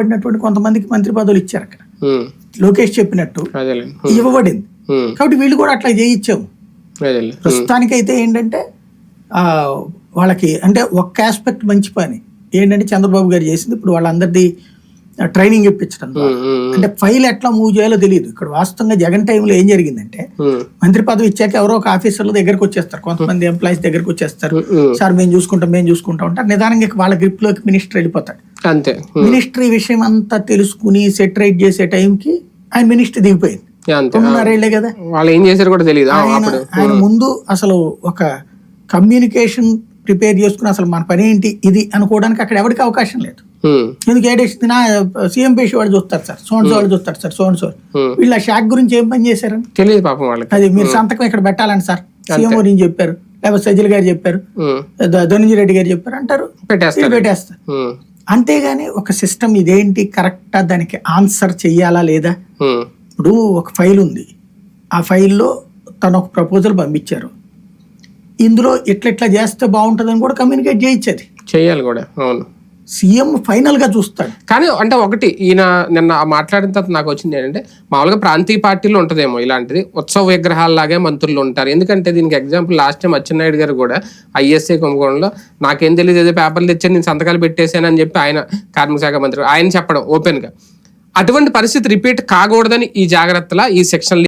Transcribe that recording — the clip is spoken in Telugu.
పడినటువంటి కొంతమందికి మంత్రి పదవులు ఇచ్చారు అక్కడ. లోకేష్ చెప్పినట్టు ఇవ్వబడింది. కాబట్టి వీళ్ళు కూడా అట్లా చేయించాము. ప్రస్తుతానికైతే ఏంటంటే వాళ్ళకి అంటే ఒక్క ఆస్పెక్ట్ మంచి పని. ఏంటంటే చంద్రబాబు గారు చేసింది ఇప్పుడు వాళ్ళందరిది ట్రైనింగ్ ఇప్పించడం అంటే ఫైల్ ఎట్లా మూవ్ చేయాలో తెలియదు. ఇక్కడ వాస్తవంగా జగన్ టైంలో ఏం జరిగిందంటే మంత్రి పదవి ఇచ్చాక ఎవరో ఒక ఆఫీసర్ల దగ్గరకు వచ్చేస్తారు. కొంతమంది ఎంప్లాయీస్ దగ్గరకు వచ్చేస్తారు. సార్ మేము చూసుకుంటాం మేము చూసుకుంటాం ఉంటారు నిదానంగా వాళ్ళ గ్రిప్లోకి మినిస్టర్ వెళ్ళిపోతాడు. అంతే. మినిస్ట్రీ విషయం అంతా తెలుసుకుని సెటరేట్ చేసే టైంకి ఆయన మినిస్టర్ దిగిపోయింది. తొమ్మిదిన్నరేళ్ళే కదా? వాళ్ళు ఏం చేశారు కూడా తెలియదు ఆయన ఆయన ముందు అసలు ఒక కమ్యూనికేషన్ ప్రిపేర్ చేసుకుని అసలు మన పని ఏంటి ఇది అనుకోవడానికి అక్కడ ఎవరికి అవకాశం లేదు. ఉమ్, ఎందుకు ఏడేసింది నా సీఎం పేషి వాళ్ళు చూస్తారు సార్ సోన్స్ వాళ్ళు చూస్తారు సార్ సోన్స్ వీళ్ళు. ఆ షాక్ గురించి ఏం పని చేశారని? తెలియదు పాపం వాళ్ళకి. అది మీరు సంతకం ఇక్కడ పెట్టాలని సార్. సీఎం గురించి చెప్పారు లేకపోతే సజ్జల గారు చెప్పారు ధనంజయ రెడ్డి గారు చెప్పారు అంటారు పెట్టేస్తారు. అంతేగాని ఒక సిస్టమ్ ఇదేంటి? కరెక్టా? దానికి ఆన్సర్ చెయ్యాలా లేదా? ఇప్పుడు ఒక ఫైల్ ఉంది. ఆ ఫైల్లో తను ఒక ప్రపోజల్ పంపించారు. ఇందులో ఇట్లా ఇట్లా చేస్తే బాగుంటుందని కూడా కమ్యూనికేట్ చేయొచ్చది చెయ్యాలి కూడా. అవును. సీఎం ఫైనల్గా చూస్తాడు. కానీ అంటే ఒకటి ఈయన నిన్న మాట్లాడిన తర్వాత నాకు వచ్చింది ఏంటంటే మామూలుగా ప్రాంతీయ పార్టీలో ఉంటుందేమో ఇలాంటిది. ఉత్సవ విగ్రహాలలాగే మంత్రులు ఉంటారు. ఎందుకంటే దీనికి ఎగ్జాంపుల్ లాస్ట్ టైం అచ్చెన్నాయుడు గారు కూడా ఐఎస్ఐ కుంభకోణంలో నాకేం తెలియదు ఏదో పేపర్లు తెచ్చాను నేను సంతకాలు పెట్టేశానని చెప్పి ఆయన కార్మిక శాఖ మంత్రి ఆయన చెప్పడం ఓపెన్గా. అటువంటి పరిస్థితి రిపీట్ కాకూడదని ఈ జాగ్రత్తల ఈ సెక్షన్